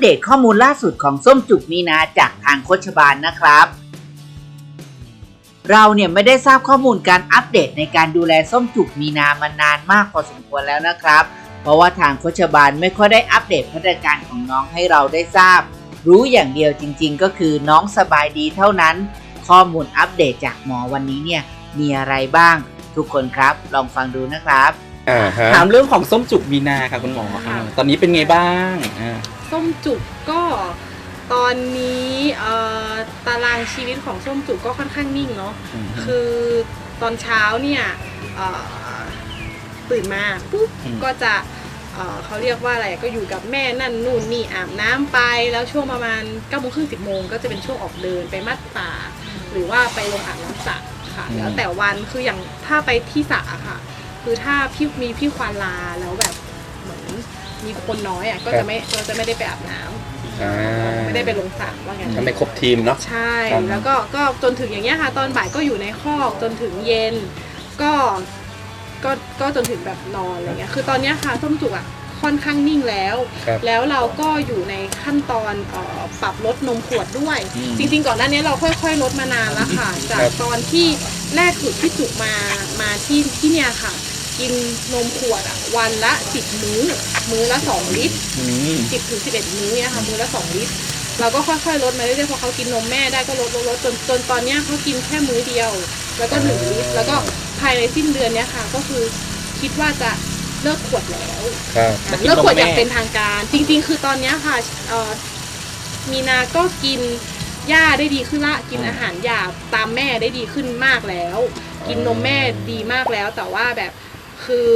เดตข้อมูลล่าสุดของส้มจุกมีนาจากทางโคชบาลนะครับ เราเนี่ยไม่ได้ทราบข้อมูลการอัปเดตในการดูแลส้มจุกมีนามานานมากพอสมควรแล้วนะครับ เพราะว่าทางโคชบาลไม่ค่อยได้อัปเดตพัฒนาการของน้องให้เราได้ทราบ รู้อย่างเดียวจริง ๆ ก็คือน้องสบายดีเท่านั้น ข้อมูลอัปเดตจากหมอวันนี้เนี่ยมีอะไรบ้าง ทุกคนครับลองฟังดูนะครับ อ่าฮะถามเรื่องของส้มจุกมีนาค่ะคุณหมอค่ะอ่าตอนนี้เป็นไงบ้างอ่า ส้มจุกก็ตอนนี้เอ่อตารางชีวิตของส้มจุกก็ค่อนข้างนิ่งเนาะอืมคือตอนเช้าเนี่ยเอ่อตื่นมาปุ๊บอืมก็จะเอ่อเขาเรียกว่าอะไรก็อยู่กับแม่นั่นนู่นนี่อาบน้ำไป แล้วช่วงประมาณ9ก้าโมงครึ่งสิบโมงก็จะเป็นช่วงออกเดินไปมัดป่า หรือว่าไปลงอ่างน้ำสระค่ะแล้วแต่วันคืออย่างถ้าไปที่สระค่ะ คือถ้าพี่มีพี่ควานลาแล้วแบบเห มือนมีคนน้อยอะก็จะไม่เราจะไม่ได้ไปอาบน้ำอ่าไม่ได้ไปลงสระว่างั้น ทำให้ครบทีมเนาะ ใช่ ครับ แล้วก็ก็จนถึงอย่างเงี้ยค่ะ ตอนบ่ายก็อยู่ในคอกจนถึงเย็น ก็ก็ก็จนถึงแบบนอนอะไรเงี้ย คือตอนเนี้ยค่ะส้มจุกอะค่อนข้างนิ่งแล้ว ครับ แล้วเราก็อยู่ในขั้นตอนเอ่อปรับลดนมขวดด้วย อืมจริง ๆ ก่อนหน้านี้เราค่อย ๆ ลดมานานแล้วค่ะ จากตอนที่แรกสุดที่จุกมามาที่ที่เนี่ยค่ะ กินนมขวดอะ วันละสิบมื้อ มื้อละสองลิตรอืมสิบถึงสิบเอ็ดมื้อเนี่ยค่ะมื้อละสองลิตร เราก็ค่อยๆลดมาเรื่อยๆพอเขากินนมแม่ได้ก็ลดลดลดจนจนตอนเนี้ยเขากินแค่มื้อเดียว แล้วก็หนึ่งลิตร แล้วก็ภายในสิ้นเดือนเนี้ยค่ะ ก็คือคิดว่าจะเลิกขวดแล้ว ครับอะเลิกขวดอย่างเป็นทางการ จริง ๆ คือตอนเนี้ยค่ะเอ่อมีนาก็กินหญ้าได้ดีขึ้นละกินอาหารหยาบตามแม่ได้ดีขึ้นมากแล้ว กินนมแม่ดีมากแล้ว แต่ว่าแบบ คือ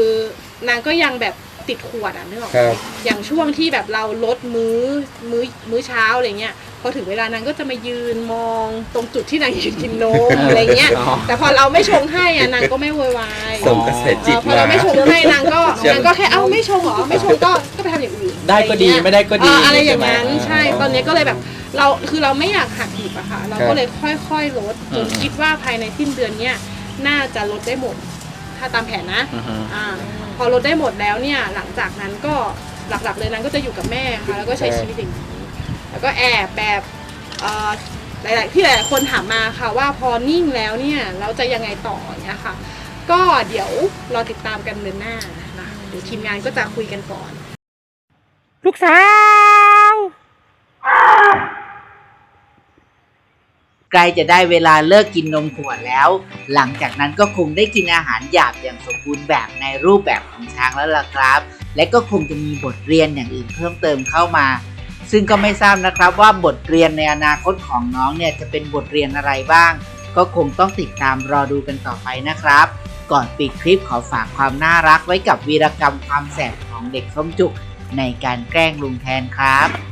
นางก็ยังแบบติดขวดอะนึกออกไหคมรับ อย่างช่วงที่แบบเราลดมื้อมื้อมื้อเช้าอะไรเงี้ยพอถึงเวลานางก็จะมายืนมองตรงจุดที่นางยืนกินนมอะไรเงี้ย อ๋อ แต่พอเราไม่ชงให้อะนางก็ไม่โวยวายส่งกระแสจิตเออพอเราไม่ชงให้นางก็เชื่อ นางก็แค่เอ้าไม่ชงเหรอไม่ชงก็ก็ไปทำอย่างอื่นได้ก็ดีอะรเงี้ยไม่ได้ก็ดีเอออะไรอย่างนั้นใช่ใช่ ไหม ตอนนี้ก็เลยแบบเราคือเราไม่อยากหักดิบอะค่ะ เราก็เลยค่อยๆลดจนอืมคิดว่าภายในสิ้นเดือนเนี้ยน่าจะลดได้หมด ถ้าตามแผนนะอือฮึอ่าพอลดได้หมดแล้วเนี่ยหลังจากนั้นก็หลักๆเลยนั้นก็จะอยู่กับแม่ค่ะแล้วก็ใช้ชีวิตอย่างนี้แล้วก็แอบแบบเอ่อหลายๆที่หลายๆคนถามมาค่ะว่าพอนิ่งแล้วเนี่ยเราจะยังไงต่อเนี่ยค่ะ ก็เดี๋ยวรอติดตามกันเดือนหน้านะเดี๋ยวทีมงานก็จะคุยกันก่อน ลูกสาว ใกล้จะได้เวลาเลิกกินนมขวดแล้ว หลังจากนั้นก็คงได้กินอาหารหยาบอย่างสมบูรณ์แบบในรูปแบบของช้างแล้วล่ะครับ และก็คงจะมีบทเรียนอย่างอื่นเพิ่มเติมเข้ามา ซึ่งก็ไม่ทราบนะครับว่าบทเรียนในอนาคตของน้องเนี่ยจะเป็นบทเรียนอะไรบ้าง ก็คงต้องติดตามรอดูกันต่อไปนะครับ ก่อนปิดคลิปขอฝากความน่ารักไว้กับวีรกรรมความแสบของเด็กส้มจุกในการแกล้งลุงแทนครับ